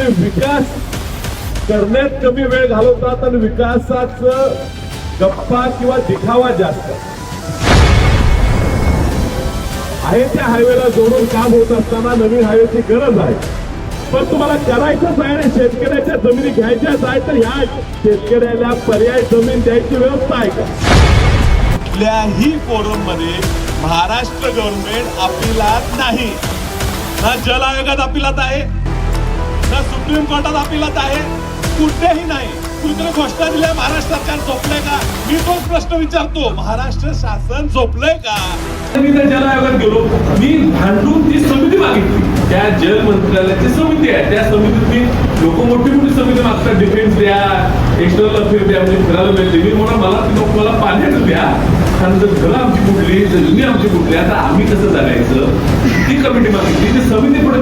ते विकास करण्यात कमी वेळ घालवतात आणि विकासाच गप्पा किंवा दिखावा जास्त. आहे त्या हायवेला जोडून काम होत असताना नवीन हायवेची गरज आहे. पण तुम्हाला करायचंच आहे आणि शेतकऱ्याच्या जमिनी घ्यायच्याच आहे तर ह्या शेतकऱ्याला पर्याय जमीन द्यायची व्यवस्था आहे का? कुठल्याही फोरममध्ये महाराष्ट्र गव्हर्नमेंट अपिलात नाही. ना जल आयोगात अपिलात आहे सुप्रीम कोर्टात अपिलात आहे. कुठेही नाही. कुठे घोषणा दिल्या महाराष्ट्र सरकार झोपलंय का? मी तोच प्रश्न विचारतो. महाराष्ट्र शासन झोपलंय का? मी त्या जल आयोगात गेलो. मी भांडून ती समिती मागितली. त्या जल मंत्रालयाची समिती आहे. त्या समितीत मी लोक मोठी मोठी समिती मागतात. डिफेन्स द्या एक्सटर्नल अफेअर द्या म्हणजे फिरायला मिळते मी म्हणा मला ती लोक मला पाण्याचं द्या. कारण जर घरं आमची कुठली जमिनी आमची कुठली आता आम्ही कसं जगायचं? ती कमिटी मागितली. ती समिती पुढे